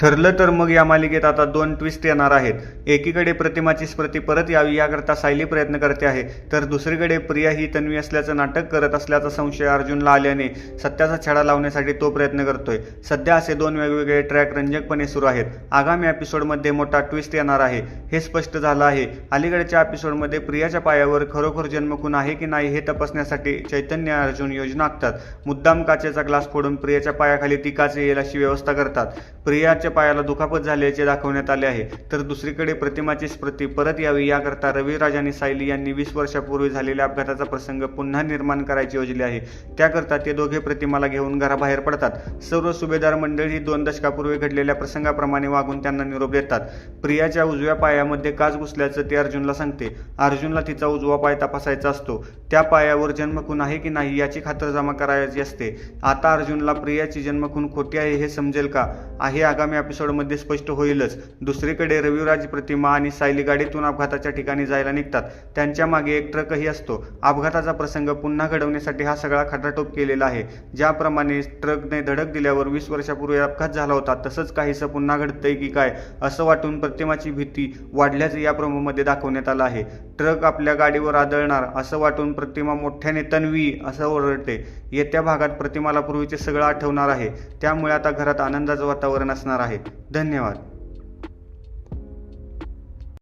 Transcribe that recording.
ठरलं तर मग या मालिकेत आता दोन ट्विस्ट येणार आहेत. एकीकडे प्रतिमाची स्मृती परत यावी याकरता सायली प्रयत्न करते आहे. तर दुसरीकडे प्रिया ही तन्वी असल्याचं नाटक करत असल्याचा संशय अर्जुनला आल्याने सत्याचा छडा लावण्यासाठी तो प्रयत्न करतोय. सध्या असे दोन वेगवेगळे ट्रॅक रंजकपणे सुरू आहेत. आगामी एपिसोडमध्ये मोठा ट्विस्ट येणार आहे. हे स्पष्ट झालं आहे. अलीकडच्या एपिसोडमध्ये प्रियाच्या पायावर खरोखर जन्मखून आहे की नाही हे तपासण्यासाठी चैतन्य अर्जुन योजना आखतात. मुद्दाम काचेचा ग्लास फोडून प्रियाच्या पायाखाली ती काच येईल अशी व्यवस्था करतात. प्रियाच्या पायाला दुखापत झाल्याचे दाखवण्यात आले आहे. तर दुसरीकडे प्रतिमाची स्मृती परत यावी याकरता रविराज आणि सायली यांनी वीस वर्षापूर्वी झालेल्या अपघाताचा प्रसंग पुन्हा निर्माण करायची योजली आहे. त्याकरता ते दोघे प्रतिमाला घेऊन घराबाहेर पडतात. सर्व सुभेदार मंडळी ही दोन दशकापूर्वी घडलेल्या प्रसंगाप्रमाणे वागून त्यांना निरोप देतात. प्रियाच्या उजव्या पायामध्ये काच घुसल्याचं ते अर्जुनला सांगते. अर्जुनला तिचा उजवा पाय तपासायचा असतो. त्या पायावर जन्मखून आहे की नाही याची खातरजमा करायची असते. आता अर्जुनला प्रियाची जन्मखून खोटी आहे हे समजेल का? आहे आगामी एपिसोडमध्ये स्पष्ट होईलच. दुसरीकडे रविराज प्रतिमा आणि सायली गाडीतून अपघाताच्या ठिकाणी जायला निघतात. त्यांच्या मागे एक ट्रकही असतो. अपघाताचा प्रसंग पुन्हा घडवण्यासाठी हा सगळा खटाटोप केलेला आहे. ज्याप्रमाणे ट्रकने धडक दिल्यावर वीस वर्षापूर्वी अपघात झाला होता तसंच काहीसं पुन्हा घडतंय की काय असं वाटून प्रतिमाची भीती वाढल्याचं या प्रोमोमध्ये दाखवण्यात आलं आहे. ट्रक आपल्या गाडीवर आदळणार असं वाटून प्रतिमा मोठ्याने तन्वी असं ओरडते. येत्या भागात प्रतिमाला पूर्वीचे सगळं आठवणार आहे. त्यामुळे आता घरात आनंदाचं वातावरण असणार आहे. आहे. धन्यवाद.